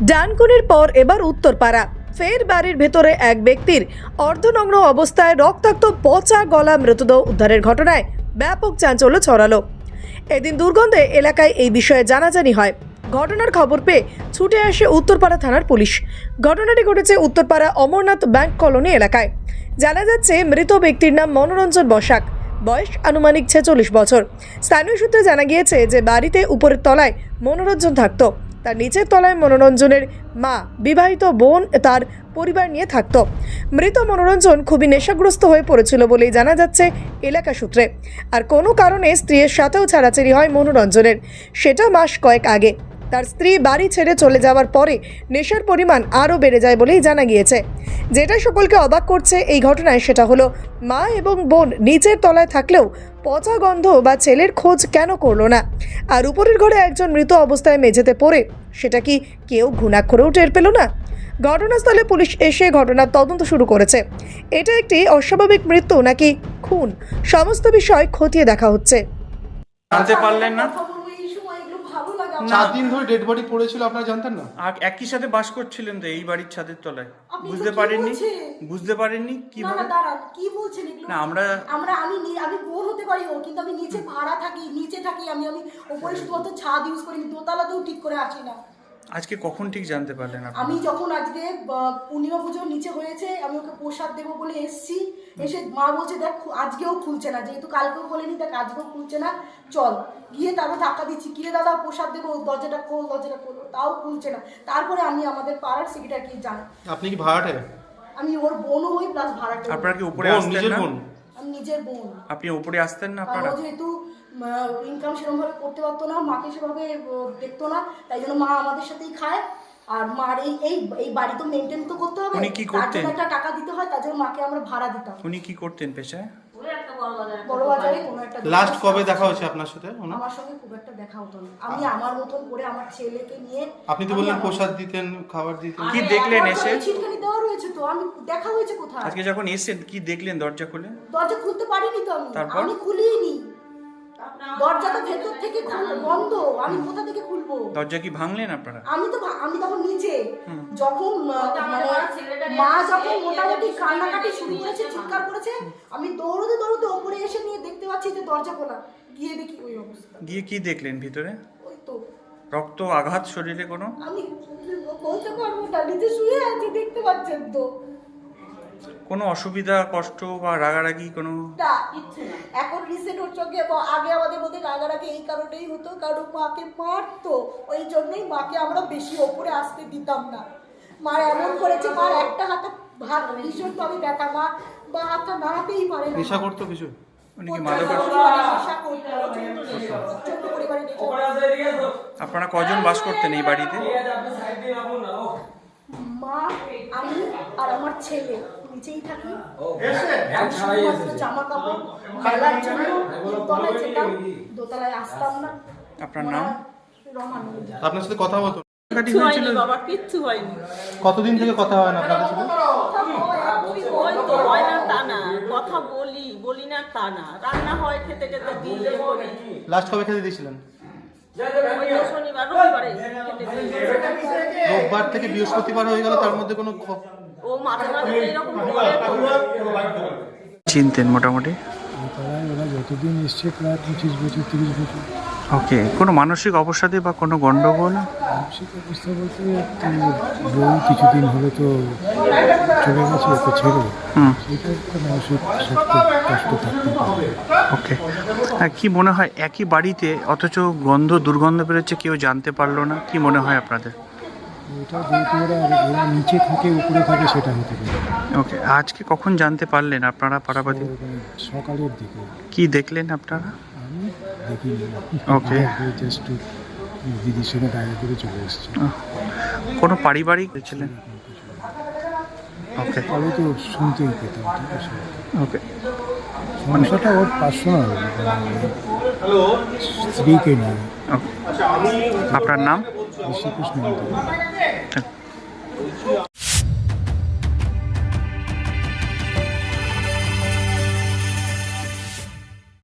ডানকুনির পর এবার উত্তরপাড়া। ফের বাড়ির ভেতরে এক ব্যক্তির অর্ধনগ্ন অবস্থায় রক্তাক্ত পচা গলা মৃতদেহ উদ্ধারের ঘটনায় ব্যাপক চাঞ্চল্য ছড়ালো। এদিন দুর্গন্ধে এলাকায় এই বিষয়ে জানাজানি হয়। ঘটনার খবর পেয়ে ছুটে আসে উত্তরপাড়া থানার পুলিশ। ঘটনাটি ঘটেছে উত্তরপাড়া অমরনাথ ব্যাংক কলোনি এলাকায়। জানা যাচ্ছে, মৃত ব্যক্তির নাম মনোরঞ্জন বসাক। বয়স আনুমানিক ছেচল্লিশ বছর। স্থানীয় সূত্রে জানা গিয়েছে যে বাড়িতে উপরের তলায় মনোরঞ্জন থাকতো। তার নিচের তলায় মনোরঞ্জনের মা, বিবাহিত বোন তার পরিবার নিয়ে থাকত। মৃত মনোরঞ্জন খুবই নেশাগ্রস্ত হয়ে পড়েছিল বলেই জানা যাচ্ছে এলাকা সূত্রে। আর কোনো কারণে স্ত্রীর সাথেও ছাড়াছাড়ি হয় মনোরঞ্জনের। সেটা মাস কয়েক আগে। তার স্ত্রী বাড়ি ছেড়ে চলে যাওয়ার পরে নেশার পরিমাণ আরও বেড়ে যায় বলেই জানা গিয়েছে। যেটা সকলকে অবাক করছে এই ঘটনায় সেটা হলো, মা এবং বোন নিচের তলায় থাকলেও পচা গন্ধ বা ছেলের খোঁজ কেন করল না? আর উপরের ঘরে একজন মৃত অবস্থায় মেঝেতে পড়ে, সেটা কি কেউ ঘুণাক্ষরেও টের পেল না? ঘটনাস্থলে পুলিশ এসে ঘটনার তদন্ত শুরু করেছে। এটা একটি অস্বাভাবিক মৃত্যু নাকি খুন? সমস্ত বিষয় খতিয়ে দেখা হচ্ছে। জানতে পারলেন না কথা বলব এই সময় এগুলো ভালো লাগে আমার। চার দিন ধরে ডেড বডি পড়েছিল আপনারা জানতেন না? আর একই সাথে বাস করছিলেন তো এই বাড়ির ছাদের তলায়। বুঝতে পারেননি? বুঝতে পারেননি? না না দাঁড়ান কি বলছেন এগুলো? না আমরা আমরা আমি আমি বোর হতে পারি ও কিন্তু আমি নিচে ভাড়া থাকি নিচে থাকি আমি আমি উপরে শুধুমাত্র ছাদ ইউজ করি দোতলাতেও ঠিক করে আসি না। আজকে কখন ঠিক জানতে পারলেন আপনি? আমি যখন আজকে পূর্ণিমা পুজোর নিচে হয়েছে আমি ওকে প্রসাদ দেবো বলে এসছি। এসে মা বলছে দেখ আজকেও খুলছে না যেহেতু কালকেও বলেনি দেখ আজকেও খুলছে না চল। গিয়ে তারপর ধাক্কা দিচ্ছি কিরে দাদা প্রসাদ দেবো দরজাটা খোল দরজাটা খোল। তাও খুলছে না। তারপরে আমি আমাদের পাড়ার সেক্রেটারিকে জানাই। আপনি কি ভাড়াটে? আমি ওর বোনও হই প্লাস ভাড়াটা। আপনারা কি উপরে আসতেন নিজের না? বোন? আমি নিজের বোন। আপনি উপরে আসতেন না আপনারা? যেহেতু ইনকাম সেরকম ভাবে করতে পারতো না মাকে সেভাবে দেখতো না তাই জন্য মা আমাদের সাথেই খায়। আর মার এই এই এই বাড়ি তো মেনটেন তো করতে হবে উনি কি করতেন? একটা টাকা দিতে হয় তার জন্য মাকে আমরা ভাড়া দিতাম। উনি কি করতেন পেশায়? বড় বাজারে কোনো একটা লাস্ট কবে দেখা হয়েছে আপনার সাথে ওনার? আমার সঙ্গে খুব একটা দেখা হতো না। আমি আমার মতন করে আমার ছেলেকে নিয়ে আপনি তো বললেন প্রসাদ দিতেন খাবার দিতেন। কি দেখলেন এসে? ছিটকানি দেওয়া রয়েছে তো আমি দেখা হয়েছে কোথায়? আজকে যখন এসেছেন কি দেখলেন দরজা খুলে? দরজা খুলতে পারিনি তো আমি? আমি খুলিনি। দরজাটা ভেতর থেকে বন্ধ আমি কোথা থেকে খুলবো? দরজা কি ভাঙলেন আপনারা? আমি তো আমি তখন নিচে। যখন মানে মা যখন মোটামুটি কান্নাকাটি শুরু করেছে চিৎকার করেছে আমি দৌড়তে দৌড়তে ওপরে এসে নিয়ে দেখতে পাচ্ছি যে দরজা খোলা। গিয়ে দেখি ওই অবস্থা। গিয়ে কি দেখলেন ভিতরে? ওই তো। রক্ত আঘাত শরীরে কোনো? আমি বলতে পারব না নিচে শুয়ে আছে দেখতে পাচ্ছেন তো। কোনো অসুবিধা কষ্ট বা রাগারাগি কোনো? না এখন রিসেন্ট ওর সঙ্গে আগে আমাদের মধ্যে রাগারাগি এই কারণেই হতো কারণ মাকে মারতো। ওই জন্যই মাকে আমরা বেশি ওপরে আসতে দিতাম না। মার এমন করেছে মার একটা হাতে হাত ভীষণ ভাবে ব্যথা। মা বা হাতটা নাড়াতেই পারে না। নেশা করতো কিছু? উনি কি মাদক নেশা করতো, প্রচণ্ড পরিমাণে নেশা করতো। আপনারা কজন বাস করতেন এই বাড়িতে? মা আমি আর আমার ছেলে। নিচেই থাকি জামা কাপড় মেলার জন্য দোতলায় যেতাম দোতলায় আসতাম না আপনার নাম? আপনার সাথে কথা বলতো কাটি কিচ্ছু হয়েছিল হয়নি বাবা কিচ্ছু হয়নি কতদিন থেকে কথা হয় না আপনাদের সাথে হয় না তা কথা বলি বলি না তা না রান্না হয় খেতে খেতে দিই ইয়ে লাস্ট কবে খেতে দিয়েছিলেন রবিবারে থেকে বৃহস্পতিবার হয়ে গেল তার মধ্যে কোনো ও মাঝে মাঝে এরকম চিনতেন মোটামুটি? পাড়ায় ওরা যতদিন এসছে প্রায় পঁচিশ বছর তিরিশ বছর। ওকে কোনো মানসিক অবসাদে বা কোনো গন্ডগোল? মানসিক অবস্থা বলতে বউ কিছুদিন হলে তো চলে গেছে তো ছেড়ে। হুম। সেটা একটা মানসিক শক্ত কষ্ট থাকতে ওকে। আর কি মনে হয় একই বাড়িতে অথচ গন্ধ দুর্গন্ধ বেরোচ্ছে কেউ জানতে পারল না? কি মনে হয় আপনাদের? ওটা যেহেতু ওরা ওরা নিচে থাকে উপরে থাকে সেটা হতে পারে। ওকে আজকে কখন জানতে পারলেন আপনারা ওরকম সকালের দিকে। কি দেখলেন আপনারা? আমি দেখিনি। Okay. জাস্ট দিদির সঙ্গে দেখা করে চলে এসেছি। কোনো পারিবারিক ছিলেন? ওকে তো শুনতেই পেতাম ঠিক আছে? ওকে সমস্যাটা ওর পার্সোনাল স্ত্রীকে নিয়ে। আপনার নাম? শ্রীকৃষ্ণ